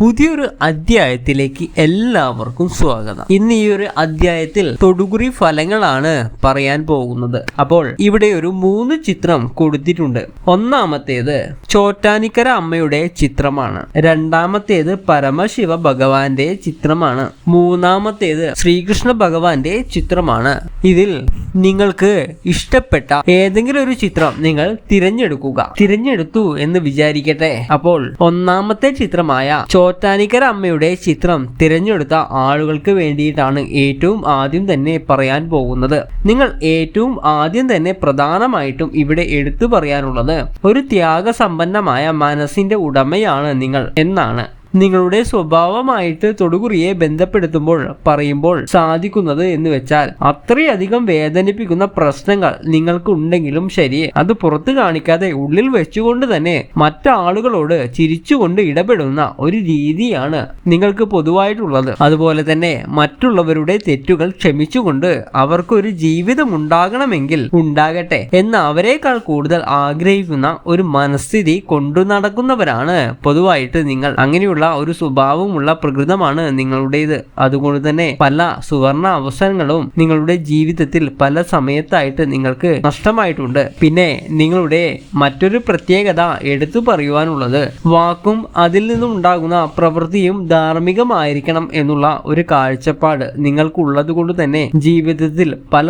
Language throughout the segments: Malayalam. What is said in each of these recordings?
പുതിയൊരു അധ്യായത്തിലേക്ക് എല്ലാവർക്കും സ്വാഗതം. ഇന്ന് ഈ ഒരു അധ്യായത്തിൽ തൊടുകുറി ഫലങ്ങളാണ് പറയാൻ പോകുന്നത്. അപ്പോൾ ഇവിടെ ഒരു മൂന്ന് ചിത്രം കൊടുത്തിട്ടുണ്ട്. ഒന്നാമത്തേത് ചോറ്റാനിക്കര അമ്മയുടെ ചിത്രമാണ്. രണ്ടാമത്തേത് പരമശിവ ഭഗവാന്റെ ചിത്രമാണ്. മൂന്നാമത്തേത് ശ്രീകൃഷ്ണ ഭഗവാന്റെ ചിത്രമാണ്. ഇതിൽ നിങ്ങൾക്ക് ഇഷ്ടപ്പെട്ട ഏതെങ്കിലും ഒരു ചിത്രം നിങ്ങൾ തിരഞ്ഞെടുക്കുക. തിരഞ്ഞെടുത്തു എന്ന് വിചാരിക്കട്ടെ. അപ്പോൾ ഒന്നാമത്തെ ചിത്രമായ ചോറ്റാനിക്കര അമ്മയുടെ ചിത്രം തിരഞ്ഞെടുത്ത ആളുകൾക്ക് വേണ്ടിയിട്ടാണ് ഏറ്റവും ആദ്യം തന്നെ പറയാൻ പോകുന്നത്. നിങ്ങൾ ഏറ്റവും ആദ്യം തന്നെ പ്രധാനമായിട്ടും ഇവിടെ എടുത്തു പറയാനുള്ളത് ഒരു ത്യാഗസമ്പന്നമായ മനസ്സിന്റെ ഉടമയാണ് നിങ്ങൾ എന്നാണ്. നിങ്ങളുടെ സ്വഭാവമായിട്ട് തൊടുകുറിയെ ബന്ധപ്പെടുത്തുമ്പോൾ പറയുമ്പോൾ സാധിക്കുന്നത് എന്ന് വെച്ചാൽ അത്രയധികം വേദനിപ്പിക്കുന്ന പ്രശ്നങ്ങൾ നിങ്ങൾക്ക് ഉണ്ടെങ്കിലും ശരി അത് പുറത്തു കാണിക്കാതെ ഉള്ളിൽ വെച്ചുകൊണ്ട് തന്നെ മറ്റാളുകളോട് ചിരിച്ചുകൊണ്ട് ഇടപെടുന്ന ഒരു രീതിയാണ് നിങ്ങൾക്ക് പൊതുവായിട്ടുള്ളത്. അതുപോലെ തന്നെ മറ്റുള്ളവരുടെ തെറ്റുകൾ ക്ഷമിച്ചുകൊണ്ട് അവർക്കൊരു ജീവിതം ഉണ്ടാകണമെങ്കിൽ ഉണ്ടാകട്ടെ എന്ന് അവരെക്കാൾ കൂടുതൽ ആഗ്രഹിക്കുന്ന ഒരു മനസ്ഥിതി കൊണ്ടു നടക്കുന്നവരാണ് പൊതുവായിട്ട് നിങ്ങൾ. അങ്ങനെയുള്ള ഒരു സ്വഭാവമുള്ള പ്രകൃതമാണ് നിങ്ങളുടേത്. അതുകൊണ്ട് തന്നെ പല സുവർണ അവസരങ്ങളും നിങ്ങളുടെ ജീവിതത്തിൽ പല സമയത്തായിട്ട് നിങ്ങൾക്ക് നഷ്ടമായിട്ടുണ്ട്. പിന്നെ നിങ്ങളുടെ മറ്റൊരു പ്രത്യേകത എടുത്തു പറയുവാനുള്ളത് വാക്കും അതിൽ നിന്നും ഉണ്ടാകുന്ന പ്രവൃത്തിയും ധാർമ്മികമായിരിക്കണം എന്നുള്ള ഒരു കാഴ്ചപ്പാട് നിങ്ങൾക്കുള്ളത് കൊണ്ട് തന്നെ ജീവിതത്തിൽ പല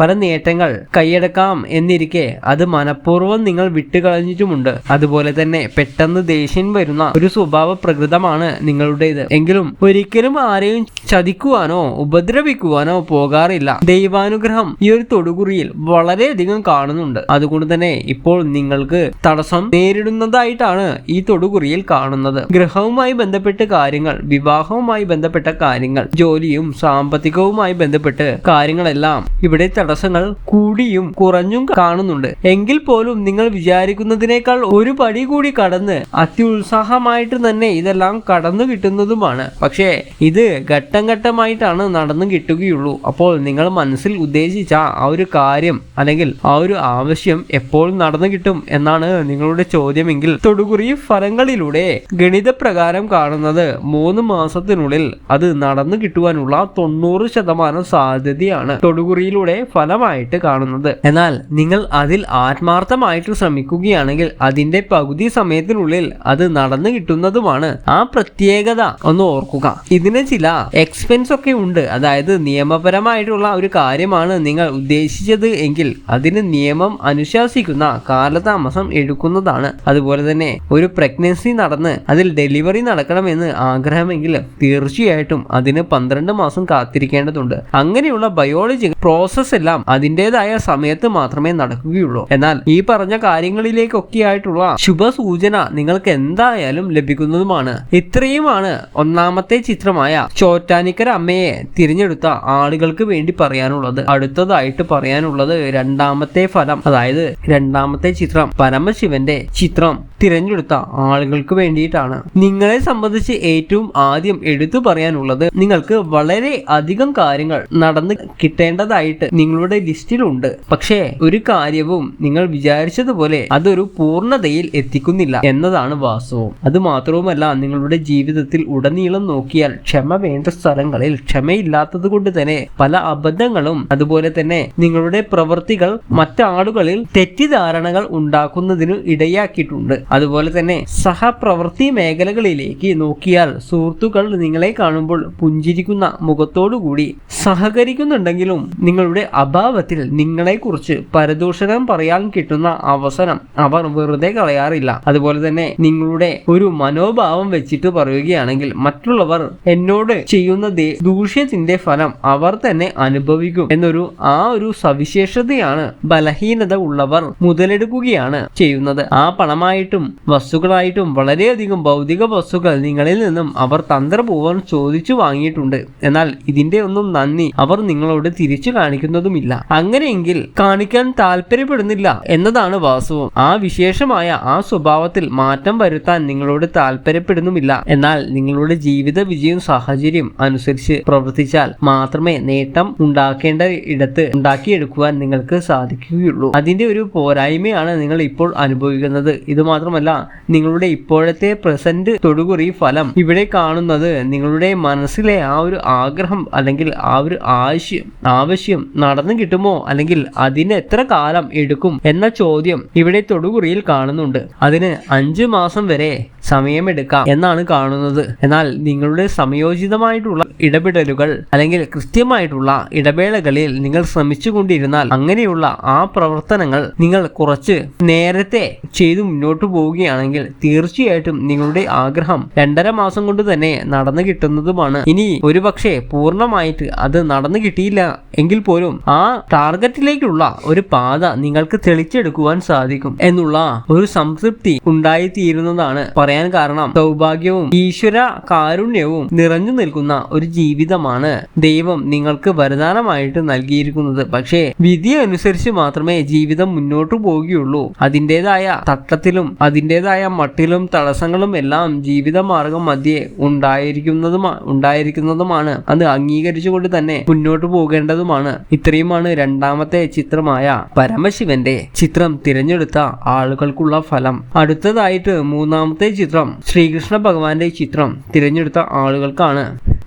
പല നേട്ടങ്ങൾ കൈയടക്കാം എന്നിരിക്കെ അത് മനഃപൂർവം നിങ്ങൾ വിട്ടുകളഞ്ഞിട്ടുമുണ്ട്. അതുപോലെ തന്നെ പെട്ടെന്ന് ദേഷ്യം വരുന്ന ഒരു സ്വഭാവ പ്രകൃതമാണ് നിങ്ങളുടേത്. എങ്കിലും ഒരിക്കലും ആരെയും ചതിക്കുവാനോ ഉപദ്രവിക്കുവാനോ പോകാറില്ല. ദൈവാനുഗ്രഹം ഈ ഒരു തൊടുകുറിയിൽ വളരെയധികം കാണുന്നുണ്ട്. അതുകൊണ്ട് തന്നെ ഇപ്പോൾ നിങ്ങൾക്ക് തടസ്സം നേരിടുന്നതായിട്ടാണ് ഈ തൊടുകുറിയിൽ കാണുന്നത്. ഗ്രഹവുമായി ബന്ധപ്പെട്ട് കാര്യങ്ങൾ വിവാഹവുമായി ബന്ധപ്പെട്ട കാര്യങ്ങൾ ജോലിയും സാമ്പത്തികവുമായി ബന്ധപ്പെട്ട് കാര്യങ്ങളെല്ലാം ഇവിടെ തടസ്സങ്ങൾ കൂടിയും കുറഞ്ഞും കാണുന്നുണ്ട്. എങ്കിൽ പോലും നിങ്ങൾ വിചാരിക്കുന്നതിനേക്കാൾ ഒരു പടി കൂടി കടന്ന് അത്യുത്സാഹമായിട്ട് തന്നെ ഇതെല്ലാം കടന്നു കിട്ടുന്നതുമാണ്. പക്ഷേ ഇത് ഘട്ടം ഘട്ടമായിട്ടാണ് നടന്നു കിട്ടുകയുള്ളൂ. അപ്പോൾ നിങ്ങൾ മനസ്സിൽ ഉദ്ദേശിച്ച ആ ഒരു കാര്യം അല്ലെങ്കിൽ ആ ഒരു ആവശ്യം എപ്പോൾ നടന്നു കിട്ടും എന്നാണ് നിങ്ങളുടെ ചോദ്യമെങ്കിൽ തൊടുകുറി ഫലങ്ങളിലൂടെ ഗണിതപ്രകാരം കാണുന്നത് മൂന്ന് മാസത്തിനുള്ളിൽ അത് നടന്നു കിട്ടുവാനുള്ള തൊണ്ണൂറ് ശതമാനം സാധ്യതയാണ് തൊടുകുറിയിലൂടെ ഫലമായിട്ട് കാണുന്നത്. എന്നാൽ നിങ്ങൾ അതിൽ ആത്മാർത്ഥമായിട്ട് ശ്രമിക്കുകയാണെങ്കിൽ അതിന്റെ പകുതി സമയത്തിനുള്ളിൽ അത് നടന്നു കിട്ടുന്നതുമാണ് ആ പ്രത്യേകത ഒന്ന് ഓർക്കുക. ഇതിന് ചില എക്സ്പെൻസ് ഒക്കെ ഉണ്ട്. അതായത് നിയമപരമായിട്ടുള്ള ഒരു കാര്യമാണ് നിങ്ങൾ ഉദ്ദേശിച്ചത് എങ്കിൽ അതിന് നിയമം അനുശാസിക്കുന്ന കാലതാമസം എടുക്കുന്നതാണ്. അതുപോലെ തന്നെ ഒരു പ്രഗ്നൻസി നടന്ന് അതിൽ ഡെലിവറി നടക്കണമെന്ന് ആഗ്രഹമെങ്കിൽ തീർച്ചയായിട്ടും അതിന് പന്ത്രണ്ട് മാസം കാത്തിരിക്കേണ്ടതുണ്ട്. അങ്ങനെയുള്ള ബയോളജി പ്രോസസ് എല്ലാം അതിന്റെതായ സമയത്ത് മാത്രമേ നടക്കുകയുള്ളൂ. എന്നാൽ ഈ പറഞ്ഞ കാര്യങ്ങളിലേക്കൊക്കെ ആയിട്ടുള്ള ശുഭസൂചന നിങ്ങൾക്ക് എന്തായാലും ലഭിക്കുന്നതുമാണ്. ഇത്രയുമാണ് ഒന്നാമത്തെ ചിത്രമായ ചോറ്റാനിക്കര അമ്മയെ തിരഞ്ഞെടുത്ത ആളുകൾക്ക് വേണ്ടി പറയാനുള്ളത്. അടുത്തതായിട്ട് പറയാനുള്ളത് രണ്ടാമത്തെ ഫലം അതായത് രണ്ടാമത്തെ ചിത്രം പരമശിവന്റെ ചിത്രം തിരഞ്ഞെടുത്ത ആളുകൾക്ക് വേണ്ടിയിട്ടാണ്. നിങ്ങളെ സംബന്ധിച്ച് ഏറ്റവും ആദ്യം എടുത്തു പറയാനുള്ളത് നിങ്ങൾക്ക് വളരെ അധികം കാര്യങ്ങൾ നടന്ന് കിട്ടേണ്ടതായിട്ട് നിങ്ങളുടെ ലിസ്റ്റിലുണ്ട്. പക്ഷേ ഒരു കാര്യവും നിങ്ങൾ വിചാരിച്ചതുപോലെ അതൊരു പൂർണതയിൽ എത്തിക്കുന്നില്ല എന്നതാണ് വാസ്തവം. അത് മാത്രവുമല്ല നിങ്ങളുടെ ജീവിതത്തിൽ ഉടനീളം നോക്കിയാൽ ക്ഷമ വേണ്ട സ്ഥലങ്ങളിൽ ക്ഷമയില്ലാത്തത് കൊണ്ട് തന്നെ പല അബദ്ധങ്ങളും അതുപോലെ തന്നെ നിങ്ങളുടെ പ്രവൃത്തികൾ മറ്റാളുകളിൽ തെറ്റിദ്ധാരണകൾ ഉണ്ടാക്കുന്നതിന് ഇടയാക്കിയിട്ടുണ്ട്. അതുപോലെ തന്നെ സഹപ്രവൃത്തി മേഖലകളിലേക്ക് നോക്കിയാൽ സുഹൃത്തുക്കൾ നിങ്ങളെ കാണുമ്പോൾ പുഞ്ചിരിക്കുന്ന മുഖത്തോടുകൂടി സഹകരിക്കുന്നുണ്ടെങ്കിലും നിങ്ങളുടെ അഭാവത്തിൽ നിങ്ങളെക്കുറിച്ച് പരദൂഷണം പറയാൻ കിട്ടുന്ന അവസരം അവർ വെറുതെ കളയാറില്ല. അതുപോലെ തന്നെ നിങ്ങളുടെ ഒരു മനോഭാവം വെച്ചിട്ട് പറയുകയാണെങ്കിൽ മറ്റുള്ളവർ എന്നോട് ചെയ്യുന്ന ദൂഷ്യത്തിന്റെ ഫലം അവർ തന്നെ അനുഭവിക്കും എന്നൊരു ആ ഒരു സവിശേഷതയാണ് ബലഹീനത ഉള്ളവർ മുതലെടുക്കുകയാണ് ചെയ്യുന്നത്. ആ പണമായിട്ടും വസ്തുക്കളായിട്ടും വളരെയധികം ഭൗതിക വസ്തുക്കൾ നിങ്ങളിൽ നിന്നും അവർ തന്ത്രപൂർവം ചോദിച്ചു വാങ്ങിയിട്ടുണ്ട്. എന്നാൽ ഇതിന്റെ ഒന്നും നന്ദി അവർ നിങ്ങളോട് തിരിച്ചു കാണിക്കുന്നതുമില്ല. അങ്ങനെയെങ്കിൽ കാണിക്കാൻ താല്പര്യപ്പെടുന്നില്ല എന്നതാണ് വാസ്തവം. ആ വിശേഷമായ ആ സ്വഭാവത്തിൽ മാറ്റം വരുത്താൻ നിങ്ങളോട് താല്പര്യപ്പെടുന്നു പ്രതീക്ഷയൊന്നുമില്ല എന്നാൽ നിങ്ങളുടെ ജീവിത വിജയവും സാഹചര്യം അനുസരിച്ച് പ്രവർത്തിച്ചാൽ മാത്രമേ നേട്ടം ഉണ്ടാക്കേണ്ട ഇടത്ത് ഉണ്ടാക്കിയെടുക്കുവാൻ നിങ്ങൾക്ക് സാധിക്കുകയുള്ളൂ. അതിന്റെ ഒരു പോരായ്മയാണ് നിങ്ങൾ ഇപ്പോൾ അനുഭവിക്കുന്നത്. ഇത് മാത്രമല്ല നിങ്ങളുടെ ഇപ്പോഴത്തെ പ്രസന്റ് തൊടുകുറി ഫലം ഇവിടെ കാണുന്നത് നിങ്ങളുടെ മനസ്സിലെ ആ ഒരു ആഗ്രഹം അല്ലെങ്കിൽ ആ ഒരു ആവശ്യം ആവശ്യം നടന്നു കിട്ടുമോ അല്ലെങ്കിൽ അതിന് എത്ര കാലം എടുക്കും എന്ന ചോദ്യം ഇവിടെ തൊടുകുറിയിൽ കാണുന്നുണ്ട്. അതിന് അഞ്ചു മാസം വരെ സമയമെടുക്കാം. എന്നാണ് കാണുന്നത്. എന്നാൽ നിങ്ങളുടെ സമയോചിതമായിട്ടുള്ള ഇടപെടലുകൾ അല്ലെങ്കിൽ കൃത്യമായിട്ടുള്ള ഇടവേളകളിൽ നിങ്ങൾ ശ്രമിച്ചുകൊണ്ടിരുന്നാൽ അങ്ങനെയുള്ള ആ പ്രവർത്തനങ്ങൾ നിങ്ങൾ കുറച്ച് നേരത്തെ ചെയ്തു മുന്നോട്ട് പോവുകയാണെങ്കിൽ തീർച്ചയായിട്ടും നിങ്ങളുടെ ആഗ്രഹം രണ്ടര മാസം കൊണ്ട് തന്നെ നടന്നു കിട്ടുന്നതുമാണ്. ഇനി ഒരുപക്ഷെ പൂർണമായിട്ട് അത് നടന്നു കിട്ടിയില്ല എങ്കിൽ പോലും ആ ടാർഗറ്റിലേക്കുള്ള ഒരു പാത നിങ്ങൾക്ക് തെളിച്ചെടുക്കുവാൻ സാധിക്കും എന്നുള്ള ഒരു സംതൃപ്തി ഉണ്ടായിത്തീരുന്നതാണ് പറയാൻ കാരണം. സൗഭാഗ്യവും ഈശ്വര കാരുണ്യവും നിറഞ്ഞു നിൽക്കുന്ന ഒരു ജീവിതമാണ് ദൈവം നിങ്ങൾക്ക് വരദാനമായിട്ട് നൽകിയിരിക്കുന്നത്. പക്ഷേ വിധി അനുസരിച്ച് മാത്രമേ ജീവിതം മുന്നോട്ടു പോവുകയുള്ളൂ അതിന്റെതായ തട്ടത്തിലും അതിന്റെതായ മട്ടിലും തടസ്സങ്ങളും എല്ലാം ജീവിത മാർഗം മധ്യേ ഉണ്ടായിരിക്കുന്നതുമാ ഉണ്ടായിരിക്കുന്നതുമാണ്. അത് അംഗീകരിച്ചുകൊണ്ട് തന്നെ മുന്നോട്ട് പോകേണ്ടതുമാണ്. ഇത്രയുമാണ് രണ്ടാമത്തെ ചിത്രമായ പരമശിവന്റെ ചിത്രം. തിരഞ്ഞെടുത്ത ആളുകൾക്കുള്ള ഫലം. അടുത്തതായിട്ട് മൂന്നാമത്തെ ചിത്രം ശ്രീകൃഷ്ണ ഭഗവാന്റെ ചിത്രം തിരഞ്ഞെടുത്ത ആളുകൾക്കാണ്.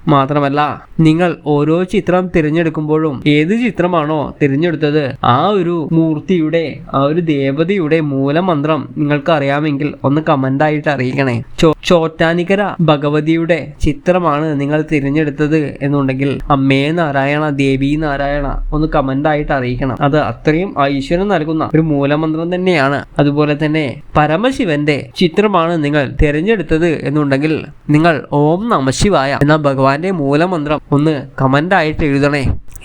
മാത്രമല്ല നിങ്ങൾ ഓരോ ചിത്രം തിരഞ്ഞെടുക്കുമ്പോഴും ഏത് ചിത്രമാണോ തിരഞ്ഞെടുത്തത് ആ ഒരു മൂർത്തിയുടെ ആ ഒരു ദേവതയുടെ മൂലമന്ത്രം നിങ്ങൾക്ക് അറിയാമെങ്കിൽ ഒന്ന് കമന്റ് ആയിട്ട് അറിയിക്കണേ. ചോ ചോറ്റാനിക്കര ഭഗവതിയുടെ ചിത്രമാണ് നിങ്ങൾ തിരഞ്ഞെടുത്തത് എന്നുണ്ടെങ്കിൽ അമ്മേ നാരായണ ദേവി നാരായണ ഒന്ന് കമന്റ് ആയിട്ട് അറിയിക്കണം. അത് അത്രയും ഐശ്വര്യം നൽകുന്ന ഒരു മൂലമന്ത്രം തന്നെയാണ്. അതുപോലെ തന്നെ പരമശിവന്റെ ചിത്രമാണ് നിങ്ങൾ തിരഞ്ഞെടുത്തത് എന്നുണ്ടെങ്കിൽ നിങ്ങൾ ഓം നമശിവായ എന്ന ഭഗവാന്റെ മൂലമന്ത്രം ഒന്ന് കമന്റ് ആയിട്ട് എഴുതണേ.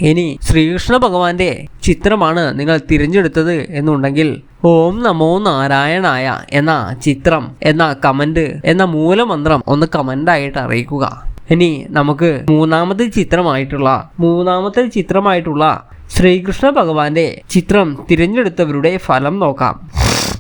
ഇനി ശ്രീകൃഷ്ണ ഭഗവാന്റെ ചിത്രമാണ് നിങ്ങൾ തിരഞ്ഞെടുത്തത് എന്നുണ്ടെങ്കിൽ ഓം നമോ നാരായണായ എന്ന ചിത്രം എന്ന കമന്റ് എന്ന മൂലമന്ത്രം ഒന്ന് കമന്റ് ആയിട്ട് അറിയിക്കുക. ഇനി നമുക്ക് മൂന്നാമത്തെ ചിത്രമായിട്ടുള്ള മൂന്നാമത്തെ ചിത്രമായിട്ടുള്ള ശ്രീകൃഷ്ണ ഭഗവാന്റെ ചിത്രം തിരഞ്ഞെടുത്തവരുടെ ഫലം നോക്കാം.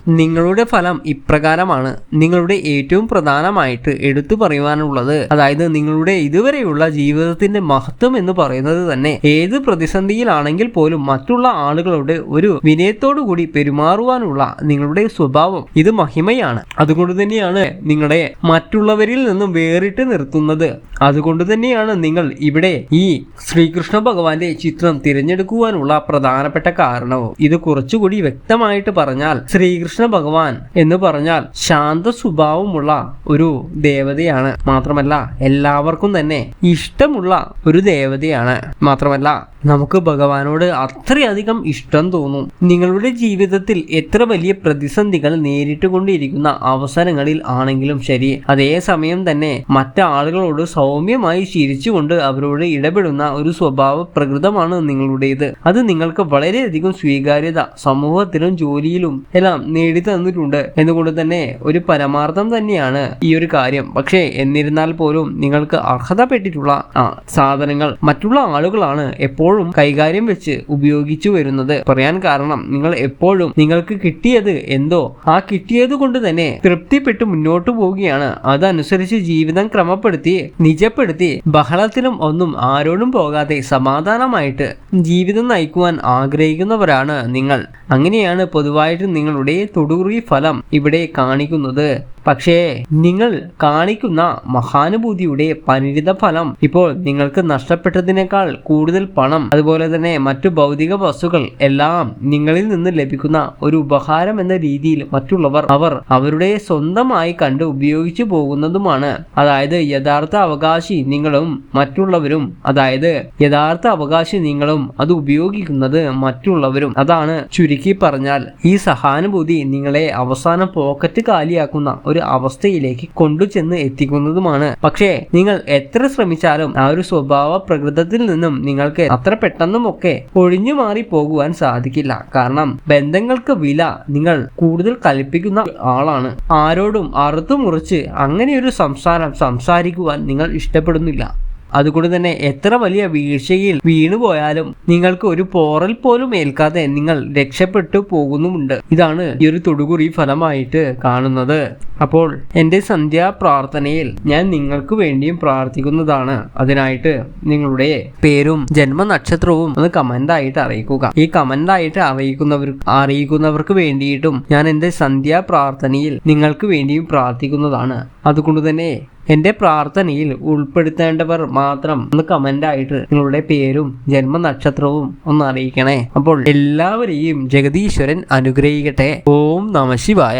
നിങ്ങളുടെ ഫലം ഇപ്രകാരമാണ്. നിങ്ങളുടെ ഏറ്റവും പ്രധാനമായിട്ട് എടുത്തു പറയുവാനുള്ളത്. അതായത് നിങ്ങളുടെ ഇതുവരെയുള്ള ജീവിതത്തിന്റെ മഹത്വം എന്ന് പറയുന്നത് തന്നെ ഏത് പ്രതിസന്ധിയിലാണെങ്കിൽ പോലും മറ്റുള്ള ആളുകളോട് ഒരു വിനയത്തോടു കൂടി പെരുമാറുവാനുള്ള നിങ്ങളുടെ സ്വഭാവം. ഇത് മഹിമയാണ്. അതുകൊണ്ട് തന്നെയാണ് നിങ്ങളെ മറ്റുള്ളവരിൽ നിന്നും വേറിട്ട് നിർത്തുന്നത്. അതുകൊണ്ട് തന്നെയാണ് നിങ്ങൾ ഇവിടെ ഈ ശ്രീകൃഷ്ണ ഭഗവാന്റെ ചിത്രം തിരഞ്ഞെടുക്കുവാനുള്ള പ്രധാനപ്പെട്ട കാരണവും. ഇത് കുറച്ചുകൂടി വ്യക്തമായിട്ട് പറഞ്ഞാൽ ശ്രീകൃഷ്ണ ഭഗവാൻ എന്ന് പറഞ്ഞാൽ ശാന്ത സ്വഭാവമുള്ള ഒരു ദേവതയാണ്. മാത്രമല്ല എല്ലാവർക്കും തന്നെ ഇഷ്ടമുള്ള ഒരു ദേവതയാണ്. മാത്രമല്ല നമുക്ക് ഭഗവാനോട് അത്രയധികം ഇഷ്ടം തോന്നും. നിങ്ങളുടെ ജീവിതത്തിൽ എത്ര വലിയ പ്രതിസന്ധികൾ നേരിട്ടുകൊണ്ടിരിക്കുന്ന അവസരങ്ങളിൽ ആണെങ്കിലും ശരി. അതേസമയം തന്നെ മറ്റാളുകളോട് സൗമ്യമായി ചിരിച്ചുകൊണ്ട് അവരോട് ഇടപെടുന്ന ഒരു സ്വഭാവ പ്രകൃതമാണ് നിങ്ങളുടേത്. അത് നിങ്ങൾക്ക് വളരെയധികം സ്വീകാര്യത സമൂഹത്തിലും ജോലിയിലും എല്ലാം നേടി തന്നിട്ടുണ്ട്. എന്നുകൊണ്ട് തന്നെ ഒരു പരമാർത്ഥം തന്നെയാണ് ഈ ഒരു കാര്യം. പക്ഷേ എന്നിരുന്നാൽ പോലും നിങ്ങൾക്ക് അർഹതപ്പെട്ടിട്ടുള്ള സാധനങ്ങൾ മറ്റുള്ള ആളുകളാണ് എപ്പോഴും കൈകാര്യം വെച്ച് ഉപയോഗിച്ചു വരുന്നത്. പറയാൻ കാരണം നിങ്ങൾ എപ്പോഴും നിങ്ങൾക്ക് കിട്ടിയത് എന്തോ. ആ കിട്ടിയത് കൊണ്ട് തന്നെ തൃപ്തിപ്പെട്ട് മുന്നോട്ട് പോവുകയാണ്. അതനുസരിച്ച് ജീവിതം ക്രമപ്പെടുത്തി നിജപ്പെടുത്തി ബഹളത്തിലും ഒന്നും ആരോടും പോകാതെ സമാധാനമായിട്ട് ജീവിതം നയിക്കുവാൻ ആഗ്രഹിക്കുന്നവരാണ് നിങ്ങൾ. അങ്ങനെയാണ് പൊതുവായിട്ട് നിങ്ങളുടെ തൊടുറി ഫലം ഇവിടെ കാണിക്കുന്നത്. പക്ഷേ നിങ്ങൾ കാണിക്കുന്ന മഹാനുഭൂതിയുടെ പരിണിത ഫലം ഇപ്പോൾ നിങ്ങൾക്ക് നഷ്ടപ്പെട്ടതിനേക്കാൾ കൂടുതൽ പണം അതുപോലെ തന്നെ മറ്റു ഭൗതിക വസ്തുക്കൾ എല്ലാം നിങ്ങളിൽ നിന്ന് ലഭിക്കുന്ന ഒരു ഉപഹാരം എന്ന രീതിയിൽ മറ്റുള്ളവർ അവർ അവരുടെ സ്വന്തമായി കണ്ട് ഉപയോഗിച്ചു പോകുന്നതുമാണ്. അതായത് യഥാർത്ഥ അവകാശി നിങ്ങളും മറ്റുള്ളവരും അതായത് യഥാർത്ഥ അവകാശി നിങ്ങളും അത് ഉപയോഗിക്കുന്നത് മറ്റുള്ളവരും. അതാണ് ചുരുക്കി പറഞ്ഞാൽ ഈ സഹാനുഭൂതി നിങ്ങളെ അവസാനം പോക്കറ്റ് കാലിയാക്കുന്ന ഒരു അവസ്ഥയിലേക്ക് കൊണ്ടുചെന്ന് എത്തിക്കുന്നതുമാണ്. പക്ഷേ നിങ്ങൾ എത്ര ശ്രമിച്ചാലും ആ ഒരു സ്വഭാവ പ്രകൃതത്തിൽ നിന്നും നിങ്ങൾക്ക് അത്ര പെട്ടെന്നും ഒക്കെ ഒഴിഞ്ഞു മാറി പോകുവാൻ സാധിക്കില്ല. കാരണം ബന്ധങ്ങൾക്ക് വില നിങ്ങൾ കൂടുതൽ കൽപ്പിക്കുന്ന ആളാണ്. ആരോടും അറുത്തു മുറിച്ച് അങ്ങനെ ഒരു സംസാരം സംസാരിക്കുവാൻ നിങ്ങൾ ഇഷ്ടപ്പെടുന്നില്ല. അതുകൊണ്ട് തന്നെ എത്ര വലിയ വീഴ്ചയിൽ വീണുപോയാലും നിങ്ങൾക്ക് ഒരു പോറൽ പോലും ഏൽക്കാതെ നിങ്ങൾ രക്ഷപ്പെട്ടു പോകുന്നുമുണ്ട്. ഇതാണ് ഈ ഒരു തൊടുകുറി ഫലമായിട്ട് കാണുന്നത്. അപ്പോൾ എന്റെ സന്ധ്യാ പ്രാർത്ഥനയിൽ ഞാൻ നിങ്ങൾക്ക് വേണ്ടിയും പ്രാർത്ഥിക്കുന്നതാണ്. അതിനായിട്ട് നിങ്ങളുടെ പേരും ജന്മനക്ഷത്രവും ഒന്ന് കമന്റ് ആയിട്ട് അറിയിക്കുക. ഈ കമന്റ് ആയിട്ട് അറിയിക്കുന്നവർ അറിയിക്കുന്നവർക്ക് വേണ്ടിയിട്ടും ഞാൻ എന്റെ സന്ധ്യാ പ്രാർത്ഥനയിൽ നിങ്ങൾക്ക് വേണ്ടിയും പ്രാർത്ഥിക്കുന്നതാണ്. അതുകൊണ്ട് തന്നെ എന്റെ പ്രാർത്ഥനയിൽ ഉൾപ്പെടുത്തേണ്ടവർ മാത്രം ഒന്ന് കമന്റ് ആയിട്ട് നിങ്ങളുടെ പേരും ജന്മനക്ഷത്രവും ഒന്ന് അറിയിക്കണേ. അപ്പോൾ എല്ലാവരെയും ജഗദീശ്വരൻ അനുഗ്രഹിക്കട്ടെ. ഓം നമ ശിവായ.